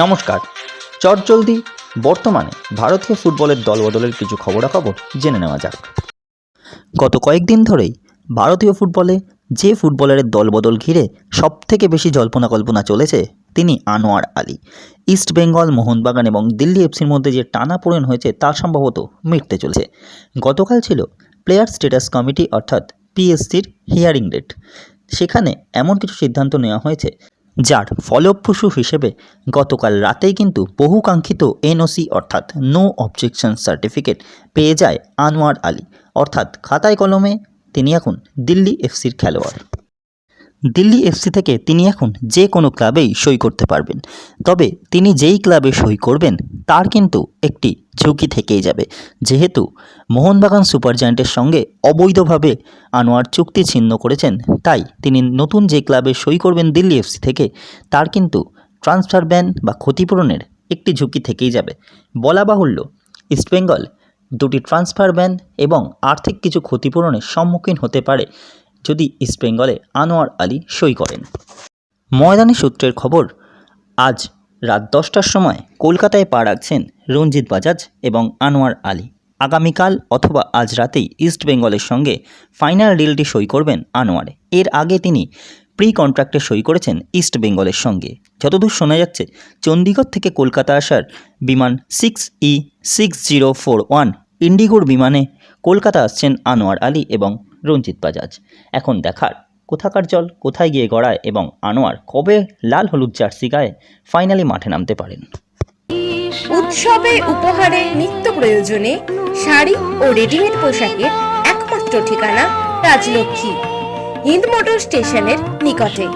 নমস্কার। চটজলদি, বর্তমানে ভারতীয় ফুটবলের দলবদলের কিছু খবরাখবর জেনে নেওয়া যাক। গত কয়েকদিন ধরেই ভারতীয় ফুটবলে যে ফুটবলারের দলবদল ঘিরে সব থেকে বেশি জল্পনা কল্পনা চলেছে তিনি আনোয়ার আলী। ইস্ট বেঙ্গল, মোহনবাগান এবং দিল্লি এফসির মধ্যে যে টানাপোড়েন হয়েছে তা সম্ভবত মিটতে চলেছে। গতকাল ছিল প্লেয়ার স্ট্যাটাস কমিটি অর্থাৎ পিএসসির হিয়ারিং ডেট। সেখানে এমন কিছু সিদ্ধান্ত নেওয়া হয়েছে যার ফলপ্রসূ হিসেবে গতকাল রাতেই কিন্তু বহুকাঙ্ক্ষিত এনওসি অর্থাৎ নো অবজেকশন সার্টিফিকেট পেয়ে যায় আনোয়ার আলী। অর্থাৎ খাতায় কলমে তিনি এখন দিল্লি এফসির খেলোয়াড়। দিল্লি এফসি থেকে তিনি এখন যে কোনো ক্লাবেই সই করতে পারবেন। তবে তিনি যেই ক্লাবে সই করবেন, তার কিন্তু একটি ঝুঁকি থেকেই যাবে। যেহেতু মোহনবাগান সুপার জায়ান্টের সঙ্গে অবৈধভাবে আনোয়ার চুক্তি ছিন্ন করেছেন, তাই তিনি নতুন যে ক্লাবে সই করবেন দিল্লি এফসি থেকে, তার কিন্তু ট্রান্সফার ব্যান বা ক্ষতিপূরণের একটি ঝুঁকি থেকেই যাবে। বলা বাহুল্য ইস্টবেঙ্গল দুটি ট্রান্সফার ব্যান এবং আর্থিক কিছু ক্ষতিপূরণের সম্মুখীন হতে পারে যদি ইস্টবেঙ্গলে আনোয়ার আলী সই করেন। ময়দানি সূত্রের খবর, আজ রাত দশটার সময় কলকাতায় পা রাখছেন রঞ্জিত বাজাজ এবং আনোয়ার আলী। আগামীকাল অথবা আজ রাতেই ইস্ট বেঙ্গলের সঙ্গে ফাইনাল ডিলটি সই করবেন আনোয়ার। এর আগে তিনি প্রি কন্ট্রাক্টে সই করেছেন ইস্ট বেঙ্গলের সঙ্গে। যতদূর শোনা যাচ্ছে, চণ্ডীগড় থেকে কলকাতা আসার বিমান six E six zero four one ইন্ডিগোর বিমানে কলকাতা আসছেন আনোয়ার আলী এবং রঞ্জিত বাজাজ। এখন দেখার, কোথাকার জল কোথায় গিয়ে গড়ায় এবং আনোয়ার কবে লাল হলুদ জার্সি গায়ে ফাইনালি মাঠে নামতে পারেন? উৎসবে উপহারে নিত্য প্রয়োজনে শাড়ি ও রেডিমেড পোশাকের একমাত্র ঠিকানা রাজলক্ষ্মী, হিন্দ মোটর স্টেশনের নিকটে।